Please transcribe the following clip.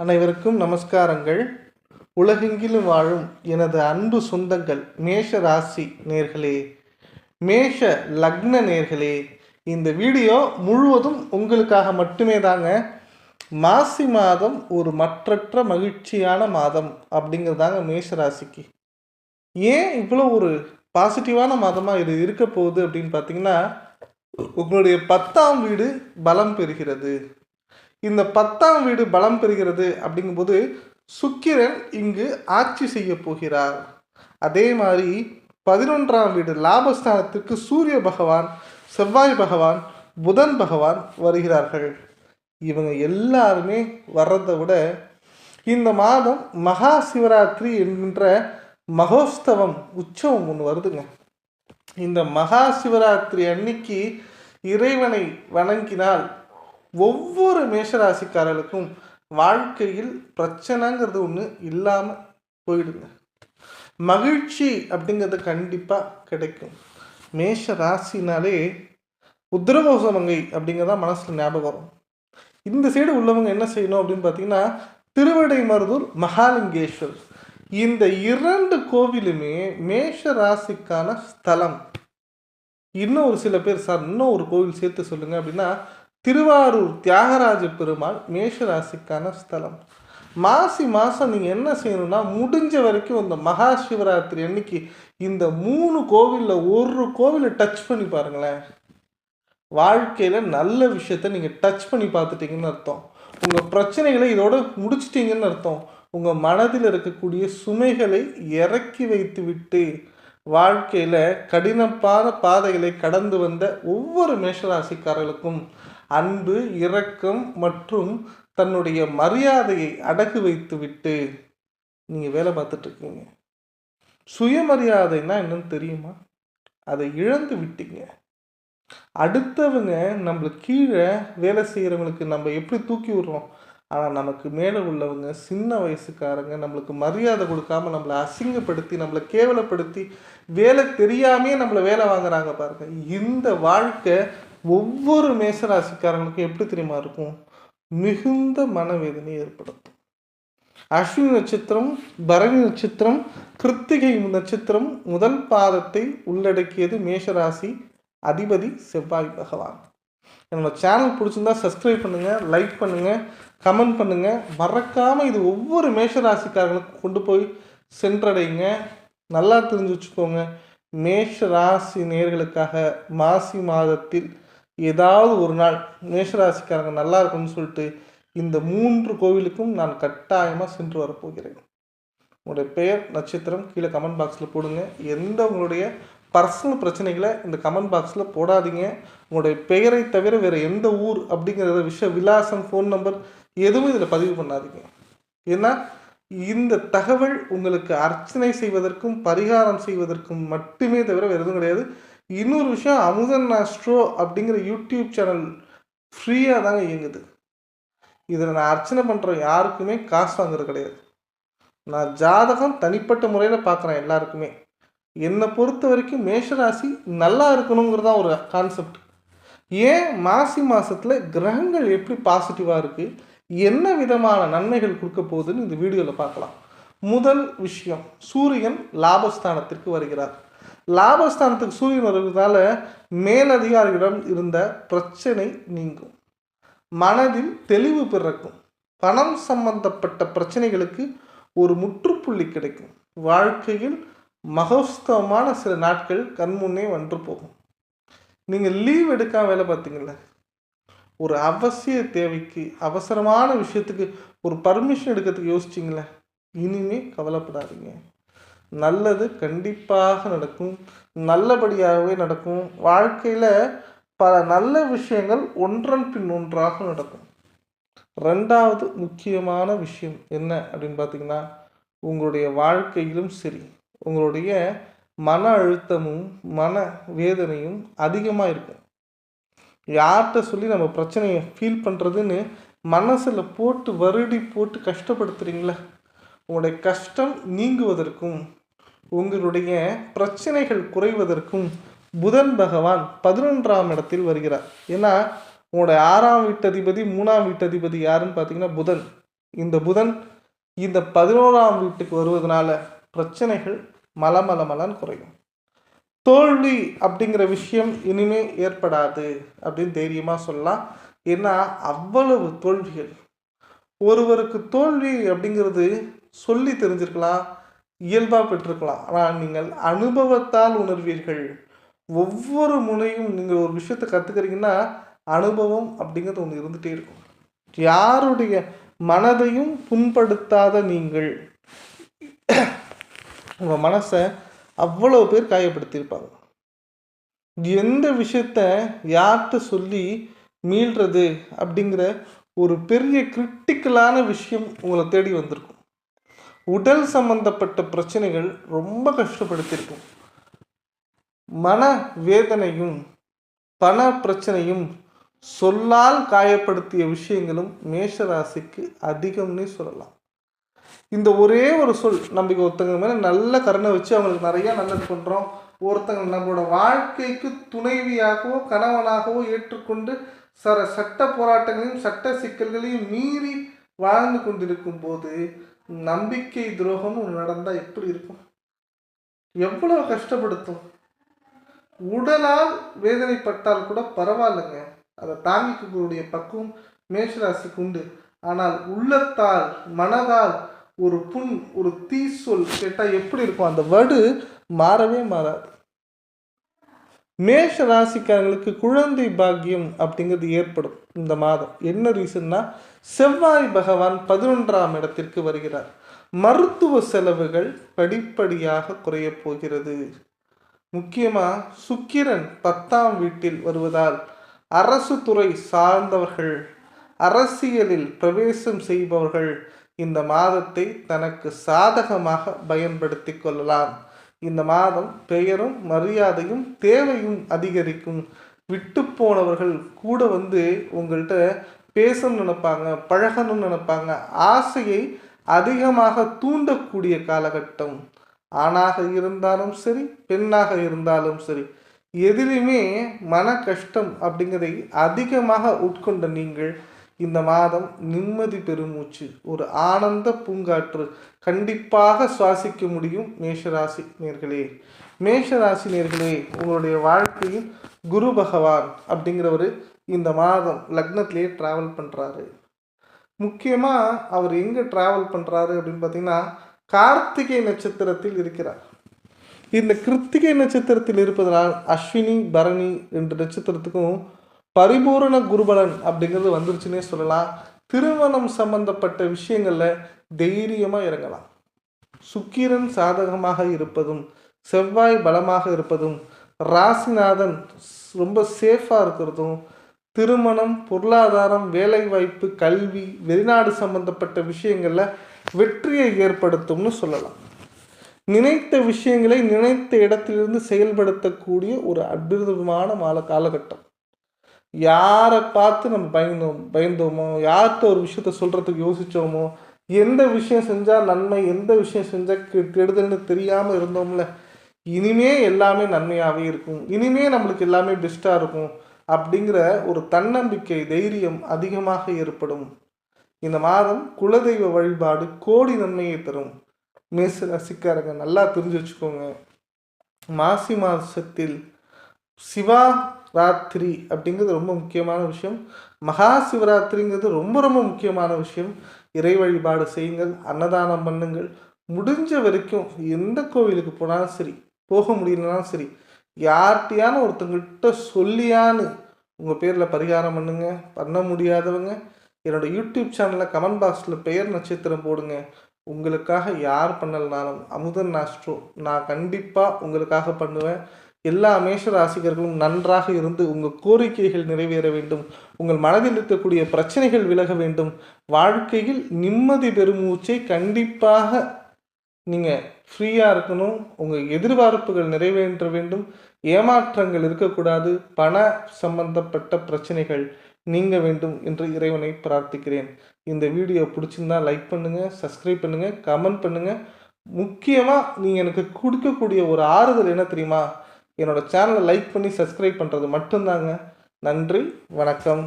அனைவருக்கும் நமஸ்காரங்கள். உலகெங்கிலும் வாழும் எனது அன்பு சொந்தங்கள் மேஷ ராசி நேர்களே மேஷ லக்ன நேர்களே இந்த வீடியோ முழுவதும் உங்களுக்காக மட்டுமே தாங்க. மாசி மாதம் ஒரு மற்றற்ற மகிழ்ச்சியான மாதம் அப்படிங்கிறதாங்க மேஷ ராசிக்கு. ஏன் இவ்வளோ ஒரு பாசிட்டிவான மாதமாக இது இருக்க போகுது அப்படின்னு பார்த்தீங்கன்னா உங்களுடைய பத்தாம் வீடு பலம் பெறுகிறது. இந்த பத்தாம் வீடு பலம் பெறுகிறது அப்படிங்கும்போது சுக்கிரன் இங்கு ஆட்சி செய்ய போகிறார். அதே மாதிரி பதினொன்றாம் வீடு லாபஸ்தானத்திற்கு சூரிய பகவான் செவ்வாய் பகவான் புதன் பகவான் வருகிறார்கள். இவங்க எல்லாருமே வர்றதை விட இந்த மாதம் மகா சிவராத்திரி என்கின்ற மகோத்சவம் உற்சவம் ஒன்று வருதுங்க. இந்த மகா சிவராத்திரி அன்னைக்கு இறைவனை வணங்கினால் ஒவ்வொரு மேஷராசிக்காரர்களுக்கும் வாழ்க்கையில் பிரச்சனைங்கிறது ஒன்று இல்லாமல் போயிடுங்க. மகிழ்ச்சி அப்படிங்கிறது கண்டிப்பாக கிடைக்கும். மேஷ ராசினாலே உத்திரகோசமங்கை அப்படிங்கிறதா மனசில் ஞாபகம் வரும். இந்த சைடு உள்ளவங்க என்ன செய்யணும் அப்படின்னு பார்த்தீங்கன்னா திருவடை மருதூர் மகாலிங்கேஸ்வர். இந்த இரண்டு கோவிலுமே மேஷ ராசிக்கான ஸ்தலம். இன்னும் ஒரு சில பேர் சார் இன்னும் ஒரு கோவில் சேர்த்து சொல்லுங்க அப்படின்னா திருவாரூர் தியாகராஜ பெருமாள் மேஷ ராசிக்கான ஸ்தலம். மாசி மாதம் நீங்கள் என்ன செய்யணும்னா முடிஞ்ச வரைக்கும் இந்த மகா சிவராத்திரி அன்னைக்கு இந்த மூணு கோவிலில் ஒரு கோவிலை டச் பண்ணி பாருங்களேன். வாழ்க்கையில் நல்ல விஷயத்த நீங்கள் டச் பண்ணி பார்த்துட்டீங்கன்னு அர்த்தம். உங்கள் பிரச்சனைகளை இதோட முடிச்சிட்டிங்கன்னு அர்த்தம். உங்கள் மனதில் இருக்கக்கூடிய சுமைகளை இறக்கி வைத்து விட்டு வாழ்க்கையில் கடினமான பாதைகளை கடந்து வந்த ஒவ்வொரு மேஷராசிக்காரர்களுக்கும் அன்பு இரக்கம் மற்றும் தன்னுடைய மரியாதையை அடகு வைத்து விட்டு நீங்கள் வேலை பார்த்துட்ருக்கீங்க. சுயமரியாதைன்னா என்னன்னு தெரியுமா? அதை இழந்து விட்டீங்க. அடுத்தவங்க நம்மளுக்கு கீழே வேலை செய்கிறவங்களுக்கு நம்ம எப்படி தூக்கி விடுறோம்? ஆனால் நமக்கு மேலே உள்ளவங்க சின்ன வயசுக்காரங்க நம்மளுக்கு மரியாதை கொடுக்காம நம்மளை அசிங்கப்படுத்தி நம்மளை கேவலப்படுத்தி வேலை தெரியாமே நம்மளை வேலை வாங்குறாங்க பாருங்க. இந்த வாழ்க்கை ஒவ்வொரு மேசராசிக்காரங்களுக்கும் எப்படி தெரியுமா இருக்கும்? மிகுந்த மனவேதனை ஏற்படுத்தும். அஸ்வினி நட்சத்திரம் பரணி நட்சத்திரம் கிருத்திகை நட்சத்திரம் முதல் பாதத்தை உள்ளடக்கியது மேஷராசி அதிபதி செவ்வாய் பகவான். என்னோட சேனல் பிடிச்சிருந்தா சப்ஸ்கிரைப் பண்ணுங்கள் லைக் பண்ணுங்கள் கமெண்ட் பண்ணுங்கள் மறக்காமல் இது ஒவ்வொரு மேஷராசிக்காரங்களுக்கும் கொண்டு போய் சென்றடைங்க. நல்லா தெரிஞ்சு வச்சுக்கோங்க. மேஷ ராசி நேர்களுக்காக மாசி மாதத்தில் ஏதாவது ஒரு நாள் மேஷராசிக்காரங்க நல்லா இருக்கும்னு சொல்லிட்டு இந்த மூன்று கோவிலுக்கும் நான் கட்டாயமாக சென்று வரப்போகிறேன். உங்களுடைய பெயர் நட்சத்திரம் கீழே கமெண்ட் பாக்ஸில் போடுங்க. எந்த உங்களுடைய பர்சனல் பிரச்சனைகளை இந்த கமெண்ட் பாக்ஸில் போடாதீங்க. உங்களுடைய பெயரை தவிர வேறு எந்த ஊர் அப்படிங்கிறத விஷய விலாசம் ஃபோன் நம்பர் எதுவும் இதில் பதிவு பண்ணாதீங்க. ஏன்னா இந்த தகவல் உங்களுக்கு அர்ச்சனை செய்வதற்கும் பரிகாரம் செய்வதற்கும் மட்டுமே தவிர வேறு எதுவும் கிடையாது. இன்னொரு விஷயம் அமுதன் ஆஸ்ட்ரோ அப்படிங்கிற யூடியூப் சேனல் ஃப்ரீயாக தாங்க இயங்குது. இதில் நான் அர்ச்சனை பண்ணுற யாருக்குமே காசு வாங்குறது கிடையாது. நான் ஜாதகம் தனிப்பட்ட முறையில் பார்க்குறேன் எல்லாருக்குமே. என்னை பொறுத்த வரைக்கும் மேஷராசி நல்லா இருக்கணுங்கிறதா ஒரு கான்செப்ட் ஏன் மாசி மாதத்தில் கிரகங்கள் எப்படி பாசிட்டிவாக இருக்குது என்ன விதமான நன்மைகள் கொடுக்க போகுதுன்னு இந்த வீடியோவில் பார்க்கலாம். முதல் விஷயம் சூரியன் லாபஸ்தானத்திற்கு வருகிறார். லாபஸ்தானத்துக்கு சூரியன் வருவதால மேலதிகாரிகளிடம் இருந்த பிரச்சனை நீங்கும். மனதில் தெளிவு பிறக்கும். பணம் சம்பந்தப்பட்ட பிரச்சனைகளுக்கு ஒரு முற்றுப்புள்ளி கிடைக்கும். வாழ்க்கையில் மகோஸ்தவமான சில நாட்கள் கண்முன்னே வந்து போகும். நீங்கள் லீவ் எடுக்காம வேலை பார்த்தீங்கள ஒரு அவசிய தேவைக்கு அவசரமான விஷயத்துக்கு ஒரு பர்மிஷன் எடுக்கிறதுக்கு யோசிச்சிங்களே இனிமே கவலைப்படாதீங்க. நல்லது கண்டிப்பாக நடக்கும் நல்லபடியாகவே நடக்கும். வாழ்க்கையில் பல நல்ல விஷயங்கள் ஒன்றன் பின் ஒன்றாக நடக்கும். ரெண்டாவது முக்கியமான விஷயம் என்ன அப்படின்னு பார்த்தீங்கன்னா உங்களுடைய வாழ்க்கையிலும் சரி உங்களுடைய மன அழுத்தமும் மன வேதனையும் அதிகமாக இருக்கும். யார்கிட்ட சொல்லி நம்ம பிரச்சனையை ஃபீல் பண்ணுறதுன்னு மனசில் போட்டு வருடி போட்டு கஷ்டப்படுத்துகிறீங்களா உங்களுடைய கஷ்டம் நீங்குவதற்கும் உங்களுடைய பிரச்சனைகள் குறைவதற்கும் புதன் பகவான் பதினொன்றாம் இடத்தில் வருகிறார். ஏன்னா உங்களுடைய ஆறாம் வீட்டதிபதி மூணாம் வீட்டதிபதி யாருன்னு பார்த்தீங்கன்னா புதன். இந்த புதன் இந்த பதினோராம் வீட்டுக்கு வருவதனால பிரச்சனைகள் மலமல மலன்னு குறையும். தோல்வி அப்படிங்கிற விஷயம் இனிமே ஏற்படாது அப்படின்னு தைரியமாக சொல்லலாம். ஏன்னா அவ்வளவு தோல்விகள். ஒருவருக்கு தோல்வி அப்படிங்கிறது சொல்லி தெரிஞ்சிருக்கலாம். இயல்பாக பெற்றிருக்கலாம். ஆனால் நீங்கள் அனுபவத்தால் உணர்வீர்கள். ஒவ்வொரு முனையும் நீங்கள் ஒரு விஷயத்தை கற்றுக்கிறீங்கன்னா அனுபவம் அப்படிங்கிறது ஒன்று இருந்துகிட்டே இருக்கும். யாருடைய மனதையும் புண்படுத்தாத நீங்கள் உங்கள் மனசை அவ்வளோ பேர் காயப்படுத்தியிருப்பாங்க. எந்த விஷயத்த யார்கிட்ட சொல்லி மீள்றது அப்படிங்கிற ஒரு பெரிய கிரிட்டிக்கலான விஷயம் உங்களை தேடி வந்திருக்கும். உடல் சம்பந்தப்பட்ட பிரச்சனைகள் ரொம்ப கஷ்டப்படுத்தியிருக்கும். மன வேதனையும் பண பிரச்சனையும் சொல்லால் காயப்படுத்திய விஷயங்களும் மேஷராசிக்கு அதிகம்னே சொல்லலாம். இந்த ஒரே ஒரு சொல் நம்பிக்கை ஒருத்தங்க மேலே நல்ல கருணை வச்சு அவங்களுக்கு நிறையா நல்லது பண்ணுறோம் ஒருத்தங்க நம்மளோட வாழ்க்கைக்கு துணைவியாகவோ கணவனாகவோ ஏற்றுக்கொண்டு சர சட்ட போராட்டங்களையும் சட்ட சிக்கல்களையும் மீறி வாழ்ந்து கொண்டிருக்கும் போது நம்பிக்கை துரோகம் ஒன்று நடந்தால் எப்படி இருக்கும்? எவ்வளோ கஷ்டப்படுத்தும்? உடலால் வேதனைப்பட்டால் கூட பரவாயில்லைங்க. அதை தாங்கிக்கக்கூடிய பக்குவம் மேஷராசிக்கு உண்டு. ஆனால் உள்ளத்தால் மனதால் ஒரு புண் ஒரு தீ சொல் கேட்டால் எப்படி இருக்கும்? அந்த வடு மாறவே மாறாது. மேஷ ராசிக்காரங்களுக்கு குழந்தை பாக்கியம் அப்படிங்கிறது ஏற்படும். இந்த மாதம். என்ன ரீசன்னா செவ்வாய் பகவான் பதினொன்றாம் இடத்திற்கு வருகிறார். மருத்துவ செலவுகள் படிப்படியாக குறைய போகிறது. முக்கியமாக சுக்கிரன் பத்தாம் வீட்டில் வருவதால் அரசு துறை சார்ந்தவர்கள் அரசியலில் பிரவேசம் செய்பவர்கள் இந்த மாதத்தை தனக்கு சாதகமாக பயன்படுத்தி கொள்ளலாம். இந்த மாதம் பெயரும் மரியாதையும் தேவையும் அதிகரிக்கும். விட்டு போனவர்கள் கூட வந்து உங்கள்கிட்ட பேசணும்னு நினைப்பாங்க பழகணும்னு நினைப்பாங்க ஆசையை அதிகமாக தூண்டக்கூடிய காலகட்டம். ஆணாக இருந்தாலும் சரி பெண்ணாக இருந்தாலும் சரி எதிலுமே மன கஷ்டம் அப்படிங்கிறதை அதிகமாக உட்கொண்ட நீங்கள் இந்த மாதம் நிம்மதி பெருமூச்சு ஒரு ஆனந்த பூங்காற்று கண்டிப்பாக சுவாசிக்க முடியும் மேஷராசி நேர்களே. மேஷராசி நேர்களே உங்களுடைய வாழ்க்கையில் குரு பகவான் அப்படிங்கிறவர் இந்த மாதம் லக்னத்திலேயே ட்ராவல் பண்ணுறாரு முக்கியமாக அவர் எங்கே ட்ராவல் பண்ணுறாரு அப்படின்னு பார்த்தீங்கன்னா கார்த்திகை நட்சத்திரத்தில் இருக்கிறார். இந்த கிருத்திகை நட்சத்திரத்தில் இருப்பதனால் அஸ்வினி பரணி ரெண்டு நட்சத்திரத்துக்கும் பரிபூரண குருபலன் அப்படிங்கிறது வந்துருச்சுன்னே சொல்லலாம். திருமணம் சம்பந்தப்பட்ட விஷயங்களில் தைரியமாக இறங்கலாம். சுக்கிரன் சாதகமாக இருப்பதும் செவ்வாய் பலமாக இருப்பதும் ராசிநாதன் ரொம்ப சேஃபாக இருக்கிறதும் திருமணம் பொருளாதாரம் வேலைவாய்ப்பு கல்வி வெளிநாடு சம்பந்தப்பட்ட விஷயங்களில் வெற்றியை ஏற்படுத்தும்னு சொல்லலாம். நினைத்த விஷயங்களை நினைத்த இடத்திலிருந்து செயல்படுத்தக்கூடிய ஒரு அற்புதமான மால காலகட்டம். யாரை பார்த்து நம்ம பயந்தோம் பயந்தோமோ யார்கிட்ட ஒரு விஷயத்த சொல்கிறதுக்கு யோசித்தோமோ எந்த விஷயம் செஞ்சால் நன்மை எந்த விஷயம் செஞ்சால் கெடுதல்னு தெரியாமல் இருந்தோம்ல இனிமே எல்லாமே நன்மையாகவே இருக்கும். இனிமே நம்மளுக்கு எல்லாமே பெஸ்ட்டாக இருக்கும். அப்படிங்கிற ஒரு தன்னம்பிக்கை தைரியம் அதிகமாக ஏற்படும். இந்த மாதம் குலதெய்வ வழிபாடு கோடி நன்மையை தரும். மேச ரசிக்காரங்க நல்லா தெரிஞ்சு வச்சுக்கோங்க. மாசி மாதத்தில் சிவா ராத்திரி அப்படிங்கிறது ரொம்ப முக்கியமான விஷயம். மகா சிவராத்திரிங்கிறது ரொம்ப ரொம்ப முக்கியமான விஷயம். இறை வழிபாடு செய்யுங்கள் அன்னதானம் பண்ணுங்கள். முடிஞ்ச வரைக்கும் எந்த கோவிலுக்கு போனாலும் சரி போக முடியலனாலும் சரி யார்கிட்டையான ஒருத்தங்கிட்ட சொல்லியான்னு உங்கள் பேரில் பரிகாரம் பண்ணுங்க பண்ண முடியாதவங்க என்னோடய யூடியூப் சேனலில் கமெண்ட் பாக்ஸில் பெயர் நட்சத்திரம் போடுங்க. உங்களுக்காக யார் பண்ணலனாலும் அமுதன் நாஸ்ட்ரோ நான் கண்டிப்பாக உங்களுக்காக பண்ணுவேன். எல்லா மேஷ ராசிகர்களும் நன்றாக இருந்து உங்கள் கோரிக்கைகள் நிறைவேற வேண்டும். உங்கள் மனதில் இருக்கக்கூடிய பிரச்சனைகள் விலக வேண்டும். வாழ்க்கையில் நிம்மதி பெருமூச்சை கண்டிப்பாக நீங்கள் ஃப்ரீயாக இருக்கணும். உங்கள் எதிர்பார்ப்புகள் நிறைவேற்ற வேண்டும். ஏமாற்றங்கள் இருக்கக்கூடாது பண சம்பந்தப்பட்ட பிரச்சனைகள் நீங்க வேண்டும் என்று இறைவனை பிரார்த்திக்கிறேன். இந்த வீடியோ பிடிச்சிருந்தா லைக் பண்ணுங்கள் சப்ஸ்கிரைப் பண்ணுங்கள் கமெண்ட் பண்ணுங்கள் முக்கியமாக நீங்கள் எனக்கு கொடுக்கக்கூடிய ஒரு ஆறுதல் என்ன தெரியுமா? என்னோட சேனலை லைக் பண்ணி சப்ஸ்கிரைப் பண்ணுறது மட்டும்தாங்க. நன்றி வணக்கம்.